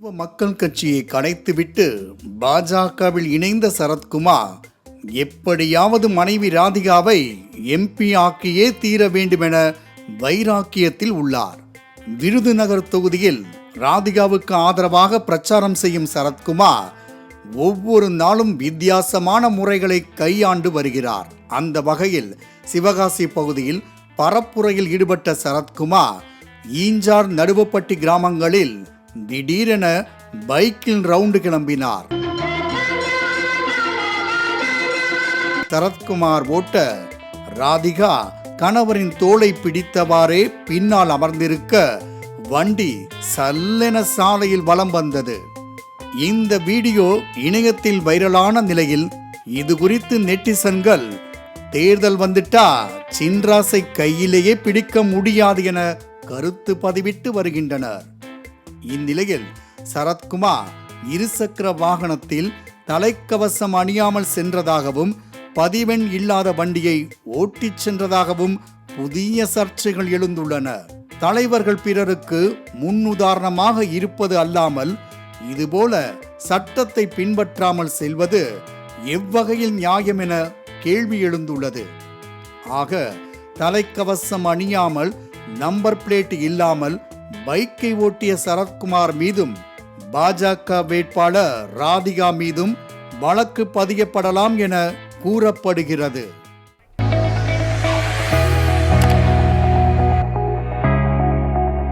மக்கள் கட்சியை கலைத்துவிட்டு பாஜகவில் இணைந்த சரத்குமார் எப்படியாவது மனைவி ராதிகாவை எம்பி ஆக்கியே தீர வேண்டுமென வைராக்கியத்தில் உள்ளார். விருதுநகர் தொகுதியில் ராதிகாவுக்கு ஆதரவாக பிரச்சாரம் செய்யும் சரத்குமார் ஒவ்வொரு நாளும் வித்தியாசமான முறைகளை கையாண்டு வருகிறார். அந்த வகையில் சிவகாசி பகுதியில் பரப்புரையில் ஈடுபட்ட சரத்குமார் ஈஞ்சார் நடுவப்பட்டி கிராமங்களில் திடீரென பைக்கில் ரவுண்டு கிளம்பினார். சரத்குமார் ஓட்ட ராதிகா கணவரின் தோளை பிடித்தவாறே பின்னால் அமர்ந்திருக்க வண்டி சல்லென சாலையில் வலம் வந்தது. இந்த வீடியோ இணையத்தில் வைரலான நிலையில் இது குறித்து நெட்டிசன்கள் தேர்தல் வந்துட்டா சின்ராசை கையிலேயே பிடிக்க முடியாது என கருத்து பதிவிட்டு வருகின்றனர். இந்நிலையில் சரத்குமார் இருசக்கர வாகனத்தில் தலைக்கவசம் அணியாமல் சென்றதாகவும் பதிவெண் இல்லாத வண்டியை ஓட்டிச் சென்றதாகவும் புதிய சர்ச்சைகள் எழுந்துள்ளன. தலைவர்கள் பிறருக்கு முன்னுதாரணமாக இருப்பது அல்லாமல் இதுபோல சட்டத்தை பின்பற்றாமல் செல்வது எவ்வகையில் நியாயம் என கேள்வி எழுந்துள்ளது. ஆக தலைக்கவசம் அணியாமல் நம்பர் பிளேட் இல்லாமல் பைக்கை ஓட்டிய சரத்குமார் மீதும் பாஜக வேட்பாளர் ராதிகா மீதும் வழக்கு பதியப்படலாம் என கூறப்படுகிறது.